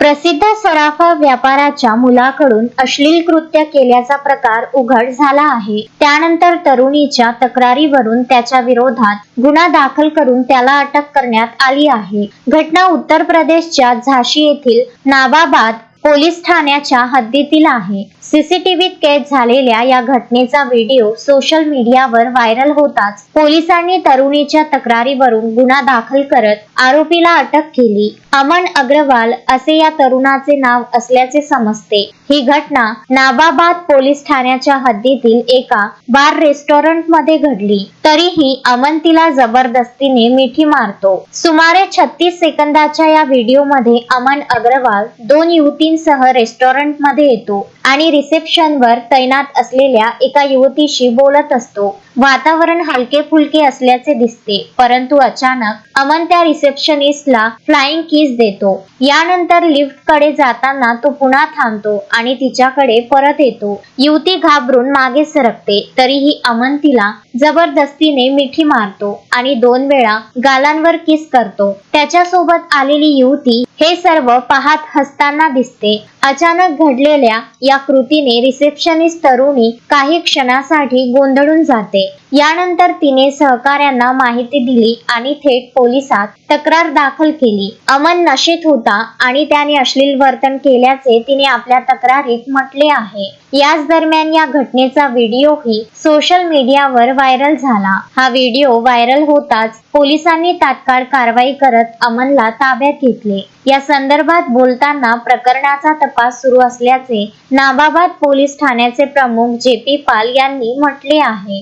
प्रसिद्ध सराफा व्यापाराच्या मुलाकडून अश्लील कृत्य केल्याचा प्रकार उघड झाला आहे. त्यानंतर तरुणीच्या तक्रारीवरून त्याच्या विरोधात गुन्हा दाखल करून त्याला अटक करण्यात आली आहे. घटना उत्तर प्रदेशच्या झाशी येथील नाबाबाद पोलीस ठाण्याच्या हद्दीतील आहे. सीसीटीव्हीत कैद झालेल्या या घटनेचा व्हिडिओ सोशल मीडियावर व्हायरल होताच पोलिसांनी तरुणीच्या तक्रारीवरून गुन्हा दाखल करत आरोपीला अटक केली. अमन अग्रवाल असे या तरुणाचे नाव असल्याचे समजते. ही घटना नाबाबाद पोलीस ठाण्याच्या हद्दीतील एका बार रेस्टॉरंटमध्ये घडली. तरीही अमन तिला जबरदस्तीने मिठी मारतो. सुमारे छत्तीस सेकंदाच्या या व्हिडिओमध्ये अमन अग्रवाल दोन युवती रेस्टॉरंटमध्ये येतो. आणि रिसेप्शनवर तैनात असलेल्या एका युवतीशी बोलत असतो. वातावरण हलके फुलके असल्याचे दिसते परंतु अचानक अमन त्या रिसेप्शनिस्टला फ्लाइंग किस देतो. यानंतर लिफ्टकडे जाताना तो पुन्हा थांबतो आणि तिच्याकडे परत येतो. युवती घाबरून मागे सरकते तरीही अमन तिला जबरदस्तीने मिठी मारतो आणि दोन वेळा गालांवर किस करतो. त्याच्यासोबत आलेली युवती हे सर्व पाहत हसताना दिसते. अचानक घडलेल्या या कृतीने रिसेप्शनिस्ट तरुणी काही क्षणासाठी गोंधळून जाते. यानंतर तिने सहकाऱ्यांना माहिती दिली आणि थेट पोलिसात तक्रार दाखल केली. अमन नशेत होता आणि त्याने अश्लील वर्तन केल्याचे तिने आपल्या तक्रारीत म्हटले आहे. याच दरम्यान या घटनेचा व्हिडिओही सोशल मीडियावर व्हायरल झाला. हा व्हिडिओ व्हायरल होताच पोलिसांनी तात्काळ कारवाई करत अमनला ताब्यात घेतले. या संदर्भात बोलताना प्रकरणाचा तपास सुरू असल्याचे नाबाबाद पोलीस ठाण्याचे प्रमुख जे पी पाल यांनी म्हटले आहे.